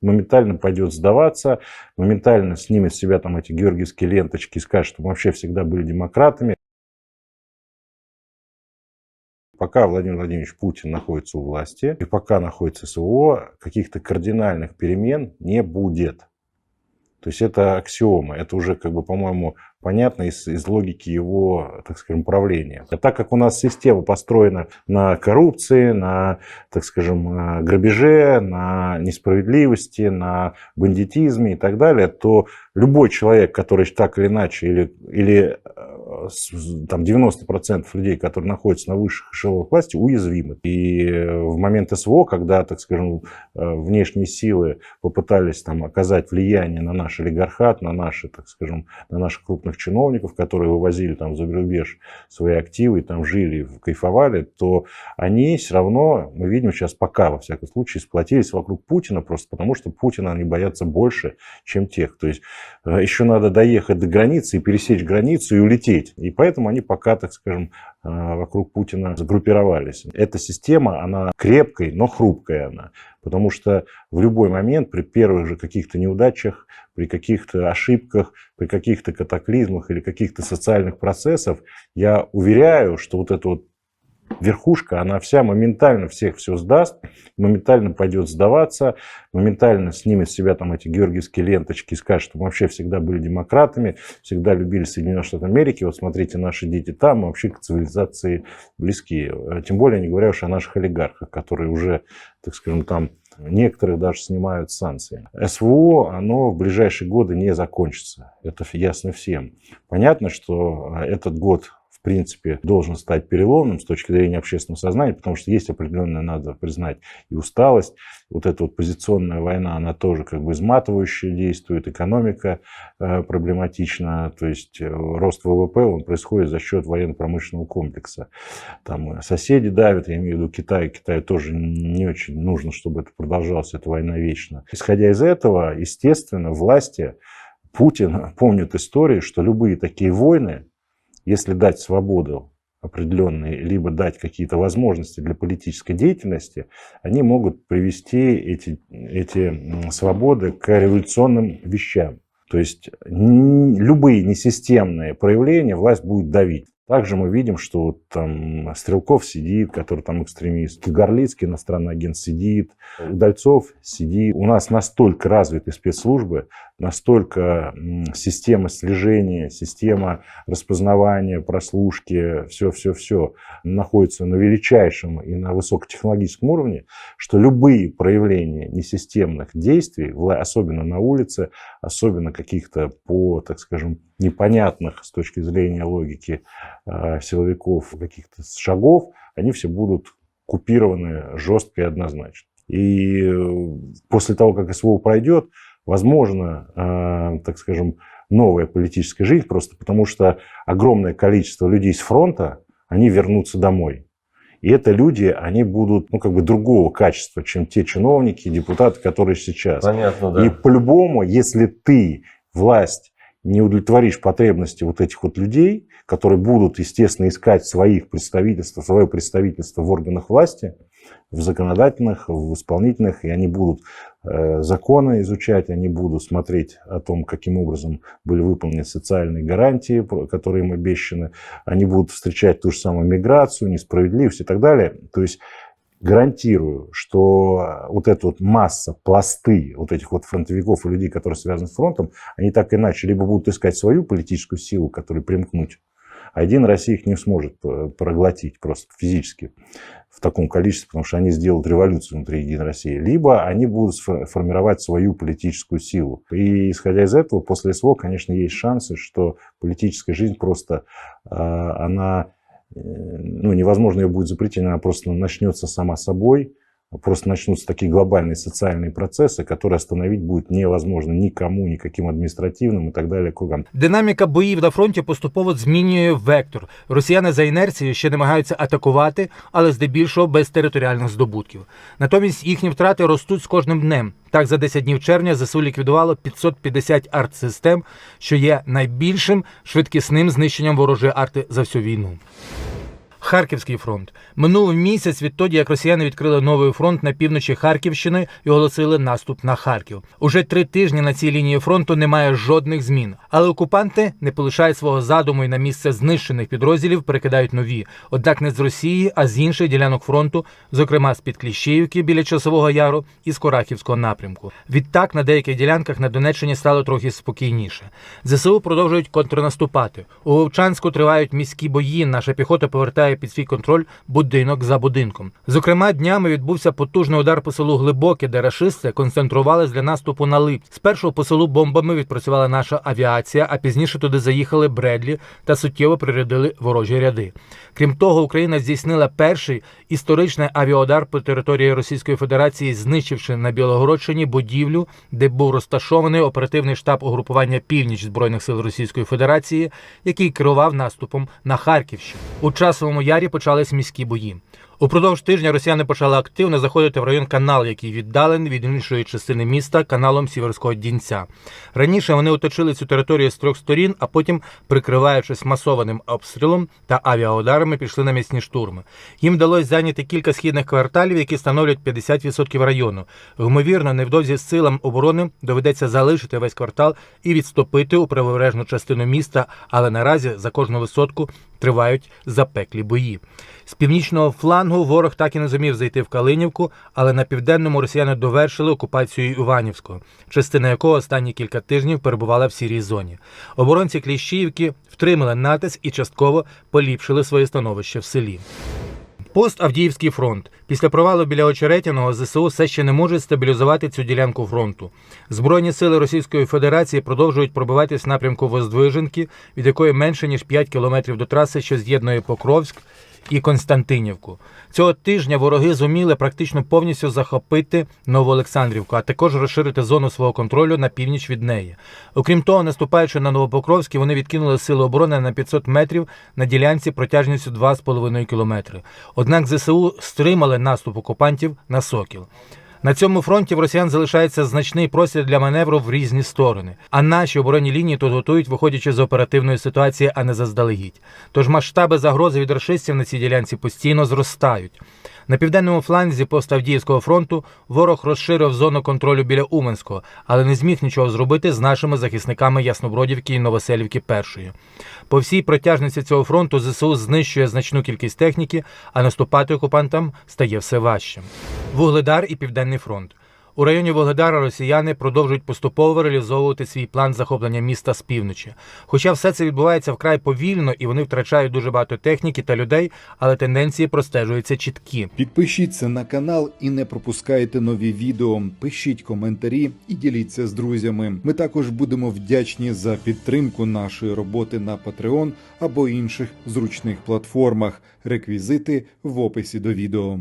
моментально пойдет сдаваться, моментально снимет с себя там эти георгиевские ленточки и скажет, что мы вообще всегда были демократами. Пока Владимир Владимирович Путин находится у власти, и пока находится СВО, каких-то кардинальных перемен не будет. То есть это аксиома, это уже, как бы, по-моему, понятно из, из логики его, так скажем, правления. А так как у нас система построена на коррупции, на, так скажем, грабеже, на несправедливости, на бандитизме и так далее, то любой человек, который так или иначе, или, или э, там 90% людей, которые находятся на высших эшелонах власти, уязвимы. И в момент СВО, когда, так скажем, э, внешние силы попытались там оказать влияние на наш олигархат, на наши, так скажем, на наших крупных чиновников, которые вывозили там за рубеж свои активы, там жили, кайфовали, то они все равно, мы видим сейчас пока, во всяком случае, сплотились вокруг Путина, просто потому что Путина они боятся больше, чем тех. То есть Э, еще надо доехать до границы и пересечь границу и улететь. И поэтому они пока, так скажем, э, вокруг Путина сгруппировались. Эта система, она крепкая, но хрупкая она. Потому что в любой момент, при первых же каких-то неудачах, при каких-то ошибках, при каких-то катаклизмах или каких-то социальных процессах, я уверяю, что вот это вот верхушка, она вся моментально всех все сдаст, моментально пойдет сдаваться, моментально снимет с себя там эти георгиевские ленточки и скажет, что мы вообще всегда были демократами, всегда любили Соединенные Штаты Америки, вот смотрите, наши дети там, вообще к цивилизации близкие. Тем более, не говоря уж о наших олигархах, которые уже, так скажем, там Некоторые даже снимают санкции. СВО, оно в ближайшие годы не закончится. Это ясно всем. Понятно, что этот год в принципе, должен стать переломным с точки зрения общественного сознания, потому что есть определенная, надо признать, и усталость. Вот эта вот позиционная война, она тоже как бы изматывающая действует, экономика э, проблематична, то есть э, рост ВВП, он происходит за счет военно-промышленного комплекса. Там соседи давят, я имею в виду Китай, Китаю тоже не очень нужно, чтобы это продолжалось, эта война вечно. Исходя из этого, естественно, власти Путин помнит историю, что любые такие войны, если дать свободу определенные, либо дать какие-то возможности для политической деятельности, они могут привести эти, эти свободы к революционным вещам. То есть любые несистемные проявления власть будет давить. Также мы видим, что там Стрелков сидит, который там экстремист, Горлицкий, иностранный агент, сидит, Удальцов сидит. У нас настолько развиты спецслужбы, настолько система слежения, система распознавания, прослушки, все-все-все находится на величайшем и на высокотехнологическом уровне, что любые проявления несистемных действий, особенно на улице, особенно каких-то по, так скажем, непонятных с точки зрения логики э, силовиков каких-то шагов, они все будут купированы жестко и однозначно. И э, после того, как СВО пройдет, возможно, э, так скажем, новая политическая жизнь, просто потому что огромное количество людей с фронта, они вернутся домой. И это люди, они будут, ну, как бы другого качества, чем те чиновники, депутаты, которые сейчас. Понятно, да. И по-любому, если ты, власть, не удовлетворишь потребности вот этих вот людей, которые будут, естественно, искать своих представительств, свое представительство в органах власти, в законодательных, в исполнительных, и они будут э, законы изучать, они будут смотреть о том, каким образом были выполнены социальные гарантии, которые им обещаны, они будут встречать ту же самую миграцию, несправедливость и так далее. То есть гарантирую, что вот эта вот масса, пласты вот этих вот фронтовиков и людей, которые связаны с фронтом, они так иначе либо будут искать свою политическую силу, которой примкнуть, а Единая Россия их не сможет э, проглотить просто физически в таком количестве, потому что они сделают революцию внутри Единой России. Либо они будут формировать свою политическую силу. И исходя из этого, после СВО, конечно, есть шансы, что политическая жизнь просто, э, она ну, невозможно ее будет запретить, она просто начнется сама собой, просто начнутся такие глобальные социальные процессы, которые остановить будет невозможно никому, никаким адміністративним і так далі. Кругом динаміка боїв на фронті поступово змінює вектор. Росіяни за інерцією ще намагаються атакувати, але здебільшого без територіальних здобутків. Натомість їхні втрати ростуть з кожним днем. Так, за 10 днів червня ЗСУ ліквідувало 550 артсистем, що є найбільшим швидкісним знищенням ворожої арти за всю війну. Харківський фронт минув місяць відтоді, як росіяни відкрили новий фронт на півночі Харківщини і оголосили наступ на Харків. Уже три тижні на цій лінії фронту немає жодних змін. Але окупанти не полишають свого задуму і на місце знищених підрозділів перекидають нові. Однак не з Росії, а з інших ділянок фронту, зокрема з під Кліщіївки біля Часового Яру і з Корахівського напрямку. Відтак на деяких ділянках на Донеччині стало трохи спокійніше. ЗСУ продовжують контрнаступати. У Вовчанську тривають міські бої. Наша піхота повертає під свій контроль будинок за будинком. Зокрема, днями відбувся потужний удар по селу Глибоке, де рашисти концентрувались для наступу на Лип. Спершу по селу бомбами відпрацювала наша авіація, а пізніше туди заїхали Бредлі та суттєво прирядили ворожі ряди. Крім того, Україна здійснила перший історичний авіаудар по території Російської Федерації, знищивши на Білогородщині будівлю, де був розташований оперативний штаб угрупування Північ збройних сил Російської Федерації, який керував наступом на Харківщину. У часовому ярі почались міські бої. Упродовж тижня росіяни почали активно заходити в район канал, який віддалений від іншої частини міста каналом Сіверського Дінця. Раніше вони оточили цю територію з трьох сторін, а потім, прикриваючись масованим обстрілом та авіаударами, пішли на місні штурми. Їм вдалося зайняти кілька східних кварталів, які становлять 50% району. Ймовірно, невдовзі силам оборони доведеться залишити весь квартал і відступити у правобережну частину міста, але наразі за кожну висотку тривають запеклі бої. З північного флангу ворог так і не зумів зайти в Калинівку, але на південному росіяни довершили окупацію Іванівського, частина якого останні кілька тижнів перебувала в сірій зоні. Оборонці Кліщіївки втримали натиск і частково поліпшили своє становище в селі. Пост Авдіївський фронт. Після провалу біля Очеретяного ЗСУ все ще не можуть стабілізувати цю ділянку фронту. Збройні сили Російської Федерації продовжують пробиватись в напрямку Воздвиженки, від якої менше ніж 5 кілометрів до траси, що з'єднує Покровськ і Константинівку. Цього тижня вороги зуміли практично повністю захопити Новоолександрівку, а також розширити зону свого контролю на північ від неї. Окрім того, наступаючи на Новопокровський, вони відкинули сили оборони на 500 метрів на ділянці протяжністю 2,5 кілометри. Однак ЗСУ стримали наступ окупантів на Сокіл. На цьому фронті в росіян залишається значний простір для маневру в різні сторони. А наші оборонні лінії тут готують, виходячи з оперативної ситуації, а не заздалегідь. Тож масштаби загрози від рашистів на цій ділянці постійно зростають. На південному фланзі Поставдіївського фронту ворог розширив зону контролю біля Уменського, але не зміг нічого зробити з нашими захисниками Яснобродівки і Новоселівки першої. По всій протяжності цього фронту ЗСУ знищує значну кількість техніки, а наступати окупантам стає все важчим. Вугледар і Південний фронт. У районі Волгодара росіяни продовжують поступово реалізовувати свій план захоплення міста з півночі. Хоча все це відбувається вкрай повільно і вони втрачають дуже багато техніки та людей, але тенденції простежуються чіткі. Підпишіться на канал і не пропускайте нові відео. Пишіть коментарі і діліться з друзями. Ми також будемо вдячні за підтримку нашої роботи на Patreon або інших зручних платформах. Реквізити в описі до відео.